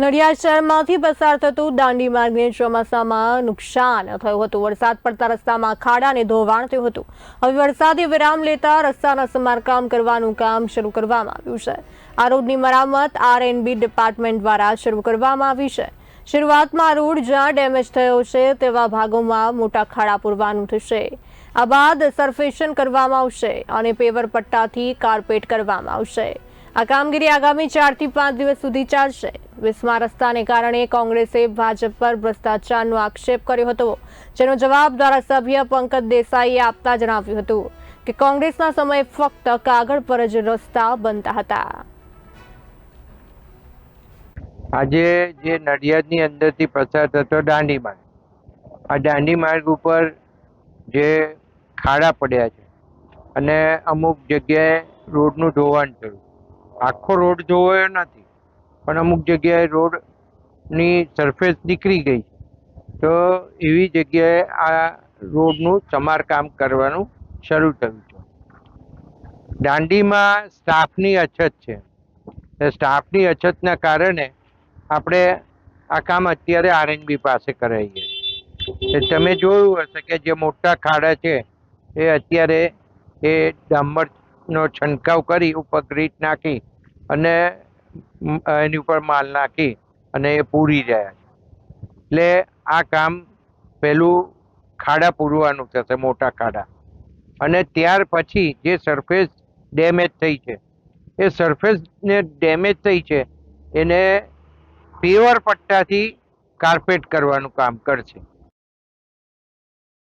નડિયાદ શહેરમાંથી પસાર થતું દાંડી માર્ગને ચોમાસામાં નુકસાન થયું હતું. વરસાદ પડતા રસ્તામાં ખાડા અને ધોવાણ થયું હતું. હવે વરસાદે વિરામ લેતા રસ્તાના સમારકામ કરવાનું કામ શરૂ કરવામાં આવ્યું છે. આ રોડની મરામત આર એન્ડ બી ડિપાર્ટમેન્ટ દ્વારા શરૂ કરવામાં આવી છે. શરૂઆતમાં આ રોડ જ્યાં ડેમેજ થયો છે તેવા ભાગોમાં મોટા ખાડા પૂરવાનું થશે. આ બાદ સર્ફેશન કરવામાં આવશે અને પેવર પટ્ટાથી કાર્પેટ કરવામાં આવશે. આ કામગીરી આગામી ચારથી પાંચ દિવસ સુધી ચાલશે. વિસ્મા રસ્તાને કારણે કોંગ્રેસે ભાજપ પર ભ્રષ્ટાચારનો આક્ષેપ કર્યો હતો, જેનો જવાબ ધારાસભ્ય પંકજ દેસાઈએ આપતા જણાવ્યું હતું કે કોંગ્રેસના સમયે ફક્ત કાગળ પર જ રસ્તા બનતા હતા. આજે જે નડિયાદની અંદરથી પસાર થતો દાંડી માર્ગ, આ દાંડી માર્ગ ઉપર જે ખાડા પડ્યા છે અને અમુક જગ્યાએ રોડનું ધોવાણ થયું. આખો રોડ ધોવાયો નથી. પણ અમુક જગ્યાએ રોડની સરફેસ નીકળી ગઈ. તો એવી જગ્યાએ આ રોડનું સમારકામ કરવાનું શરૂ થયું છે. દાંડીમાં સ્ટાફની અછત છે. સ્ટાફની અછતના કારણે આપણે આ કામ અત્યારે આરએનબી પાસે કરાવીએ તમે જોયું હશે કે જે મોટા ખાડા છે, એ અત્યારે એ ડામરનો છંટકાવ કરી ઉપર ગ્રીટ નાખી અને એની ઉપર માલ નાખી અને એ પૂરી રહ્યા છે એટલે આ કામ પહેલું ખાડા પૂરવાનું થશે, મોટા ખાડા. અને ત્યાર પછી જે સરફેસ ડેમેજ થઈ છે, એ સરફેસને ડેમેજ થઈ છે, એને પેવર પટ્ટાથી કાર્પેટ કરવાનું કામ કરશે.